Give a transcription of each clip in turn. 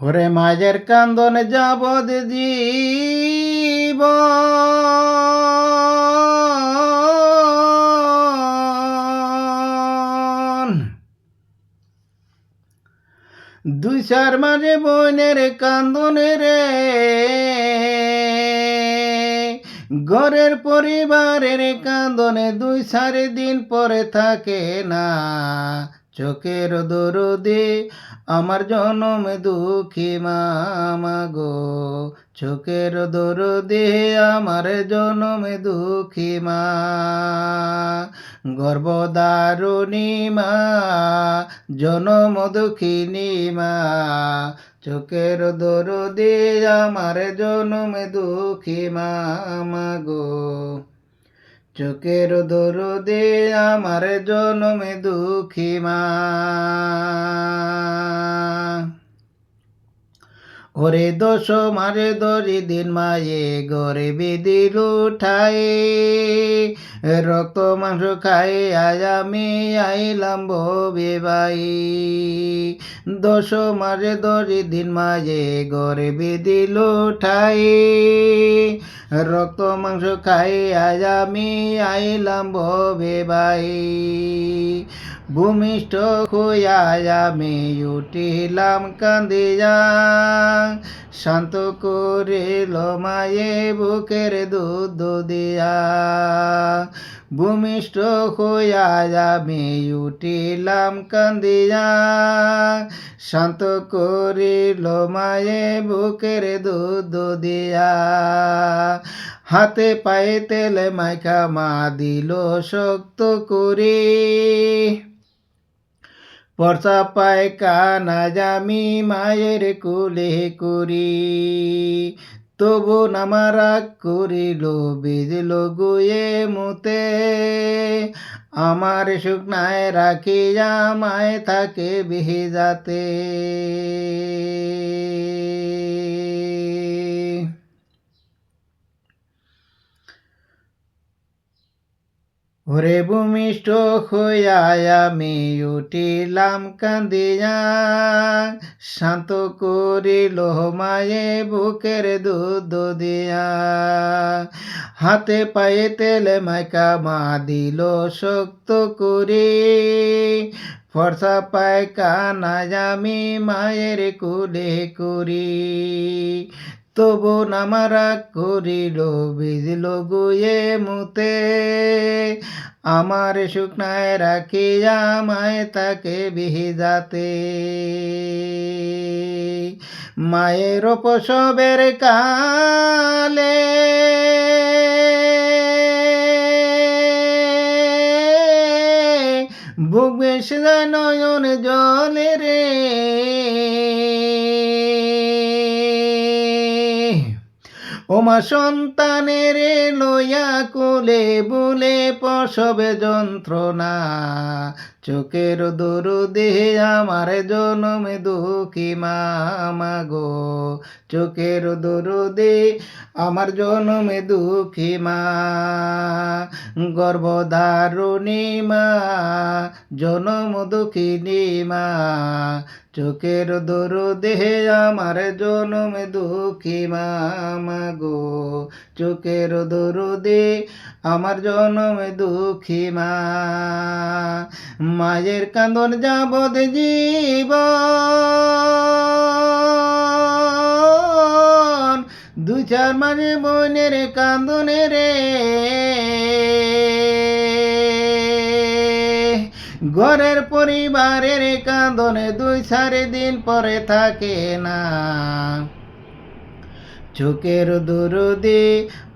ওরে মাঝের কান্দনে যাবদ জীব। দুই চার মাঝে বইনের কান্দনে রে। ঘরের পরিবারের কান্দনে দুই চারি দিন পরে থাকে না। চোখের দরদে আমার জনম দুঃখী মামা গো। চোখের দরদে আমার জনম দুঃখী মা। গর্ভদারুণী মা, জনম দুঃখিনী মা। চোখের দরদে আমার জনম দুঃখী মামা গো। চোখের দরদে আমার জনমে দুঃখী মা। ওরে দোষ মারে দরি দিন মায়ে গরে বিদিল উঠায়ে। রক্ত মাংস খাই, আজ আমি আইলাম ববে বাই। দোষ মারে দরি দিন মায়ে গরে বিদিল উঠায়ে রক্ত মাংস খাই, আজ আমি আইলাম ববে বাই। ভূমিষ্ঠ খুয়া আমি উঠিলাম কান্দিয়া শান্ত করে মায়ে বুকের দুধ দিয়া। ভূমিষ্ঠ হইয়া আমি উঠিলাম কান্দিয়া। শান্ত করিল মায়ে বুকের দুধ দিয়া। হাতে পায়ে তেলে মাইখা মা দিল শক্ত করে। পরসা পায়খানা জামি মায়ের কুলে করি। তবু নামারা করিল বিজল গুয়ে মুতে। আমার শুকনায় রাখিয়া মায় থাকে বিহিজাতে। ওরে ভূমিষ্ঠ হইয়া আমি উঠিলাম কান্দিয়া, শান্ত করিল মায়ে বুকের দুধ দিয়া। হাতে পায়ে তেলে মাইকা মা দিল শক্ত করি, ফর্সা পায়খানা আমি মায়ের কুলে করি। তবু নামারা করিল বিজল গুয়ে মুতে আমার শুকনায় রাখিয়া আমায় তাকে বিহিজাতে। মায়ের প্রসবের কালে ওমা সন্তানের লইয়া কোলে বলে পশবে যন্ত্রণা। চোখের দরুদে আমার জনমে দুঃখী মামা গো। চোখের দরুদে আমার জনমে দুঃখী মা। গর্ভধারণী মা, জনম দুঃখিনী মা। চোখের দরুদে আমার জনমে দুঃখী মামা গো। চোখের দরুদে আমার জনমে দুঃখী মা। মায়ের কান্দন যাবদ জীব দু চার মাঝে বোনের কান্দনে রে ঘরের পরিবারের কাঁদনে দুই চারি দিন পরে থাকে না। চোখের দুরুদি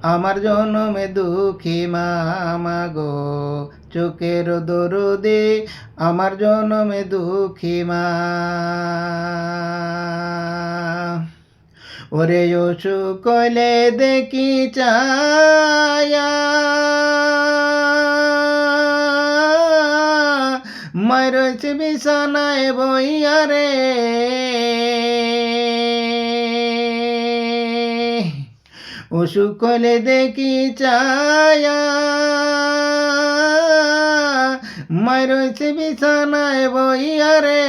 আমার জনমে দুঃখী মামা গো। চোখের দরুদি আমার জনমে দুঃখী মা। ওরে ওষু কলে দেখি চায়া মারছে বিছানায় বইয়া রে। অসুখ কলে দেখি চায়া মায় রয়েছে বিছানায় বইয়া রে।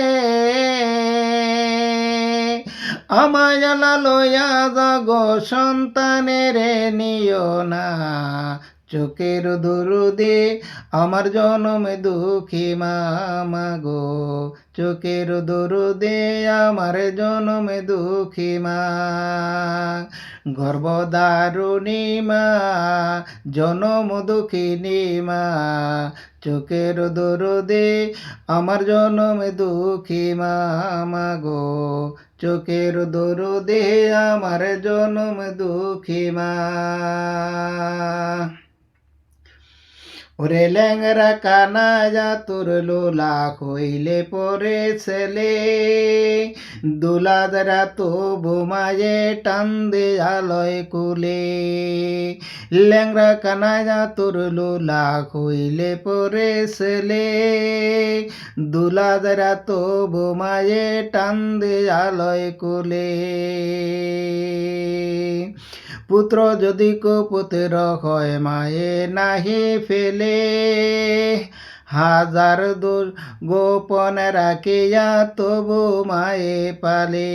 আমায় জ্বালা লইয়া গো সন্তানের নিও না। চোখের দরুদে আমার জনমে দুঃখী মামা গো। চোখের দরুদে আমার জনমে দুঃখী মা। গর্ভদারুণী মা, জনম দুঃখিনী মা। চোখের দরুদে আমার জনমে দুঃখী মামা গো। চোখের দরুদে আমার জনম দুঃখী মা। ওরে ল্যাংরা কানা যা তোর লোলা কইলে পরে ছেলে। দুলাদরা তো বোমায়ে টান দে আলয় কুলে। ল্যাংরা কানা যা তোর লোলা কইলে পরে ছেলে। দুলাদরা তো বোমায়ে টান দে আলয় কুলে। পুত্র যদি কুপুত্র হয়, মায়ে নাহি ফেলে। হাজার দোষ গোপন রাখিয়া তবু মায়ে পালে।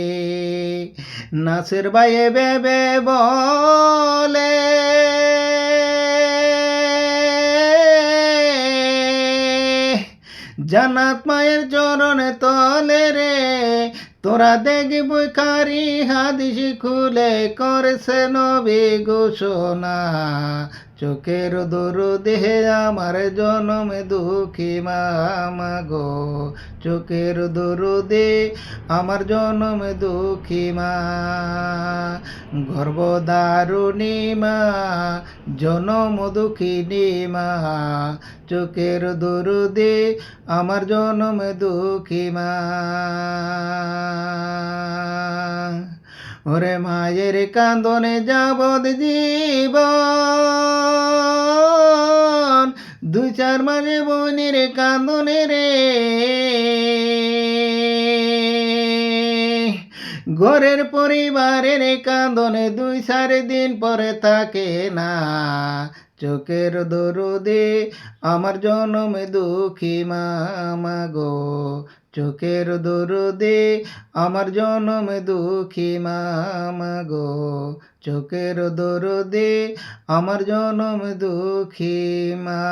নাসির বাইয়ে বেবে বলে জানাত মায়ের চরণে তলে তোরা দেখবি কারি হাদিসি খুলে করছে নবী ঘোষণা। চোখের দরু দেহে আমার জনমে দুঃখী মামা গো। চোখের দরু দে আমার জনমে দুঃখী মা। গর্ভদারুণী মা, জনম দুঃখিনী মা। চোখের দরু দে আমার জনমে দুঃখী মা। ওরে মায়ের কান্দনে যাবদ জীবন, দুই চার মাসে বোনের কান্দনে রে। ঘরের পরিবারের কান্দনে দুই চার দিন পরে থাকে না। চোখের দরদে আমার জনমে দুঃখী মামা গো। চোখের দুরুদে আমার জনম দুঃখী মামা গো। চোখের দুরুদে আমার জনম দুঃখী মা।